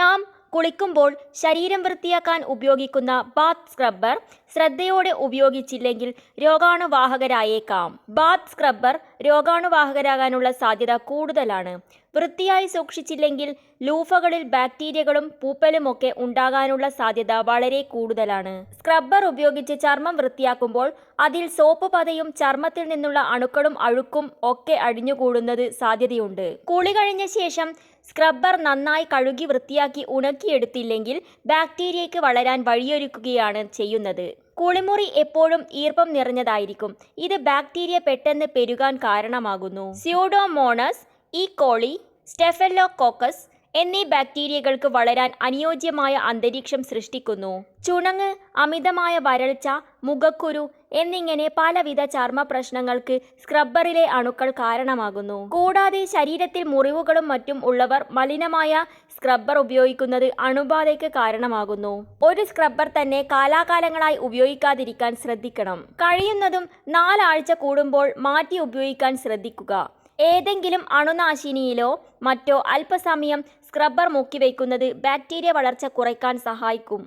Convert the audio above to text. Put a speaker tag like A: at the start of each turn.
A: നാം കുളിക്കുമ്പോൾ ശരീരം വൃത്തിയാക്കാൻ ഉപയോഗിക്കുന്ന ബാത്ത് സ്ക്രബ്ബർ ശ്രദ്ധയോടെ ഉപയോഗിച്ചില്ലെങ്കിൽ രോഗാണുവാഹകരായേക്കാം. ബാത്ത് സ്ക്രബ്ബർ രോഗാണുവാഹകരാകാനുള്ള സാധ്യത കൂടുതലാണ്. വൃത്തിയായി സൂക്ഷിച്ചില്ലെങ്കിൽ ലൂഫകളിൽ ബാക്ടീരിയകളും പൂപ്പലുമൊക്കെ ഉണ്ടാകാനുള്ള സാധ്യത വളരെ കൂടുതലാണ്. സ്ക്രബ്ബർ ഉപയോഗിച്ച് ചർമ്മം വൃത്തിയാക്കുമ്പോൾ അതിൽ സോപ്പ് പതയും ചർമ്മത്തിൽ നിന്നുള്ള അണുക്കളും അഴുക്കും ഒക്കെ അടിഞ്ഞുകൂടുന്നത് സാധ്യതയുണ്ട്. കുളി കഴിഞ്ഞ ശേഷം സ്ക്രബ്ബർ നന്നായി കഴുകി വൃത്തിയാക്കി ഉണക്കിയെടുത്തില്ലെങ്കിൽ ബാക്ടീരിയയ്ക്ക് വളരാൻ വഴിയൊരുക്കുകയാണ് ചെയ്യുന്നത്. കുളിമുറി എപ്പോഴും ഈർപ്പം നിറഞ്ഞതായിരിക്കും. ഇത് ബാക്ടീരിയ പെട്ടെന്ന് പെരുകാൻ കാരണമാകുന്നു. സ്യൂഡോമോണസ് ഈ കോളി സ്റ്റെഫെല്ലോകോക്കസ് എന്നീ ബാക്ടീരിയകൾക്ക് വളരാൻ അനുയോജ്യമായ അന്തരീക്ഷം സൃഷ്ടിക്കുന്നു. ചുണങ്ങ് അമിതമായ വരൾച്ച മുഖക്കുരു എന്നിങ്ങനെ പലവിധ ചർമ്മ പ്രശ്നങ്ങൾക്ക് സ്ക്രബ്ബറിലെ അണുക്കൾ കാരണമാകുന്നു. കൂടാതെ ശരീരത്തിൽ മുറിവുകളും മറ്റും ഉള്ളവർ മലിനമായ സ്ക്രബ്ബർ ഉപയോഗിക്കുന്നത് അണുബാധയ്ക്ക് കാരണമാകുന്നു. ഒരു സ്ക്രബ്ബർ തന്നെ കാലാകാലങ്ങളായി ഉപയോഗിക്കാതിരിക്കാൻ ശ്രദ്ധിക്കണം. കഴിയുന്നതും നാലാഴ്ച കൂടുമ്പോൾ മാറ്റി ഉപയോഗിക്കാൻ ശ്രദ്ധിക്കുക. ഏതെങ്കിലും അണുനാശിനിയിലോ മറ്റോ അല്പസമയം സ്ക്രബ്ബർ മുക്കി വയ്ക്കുന്നത് ബാക്ടീരിയ വളർച്ച കുറയ്ക്കാൻ സഹായിക്കും.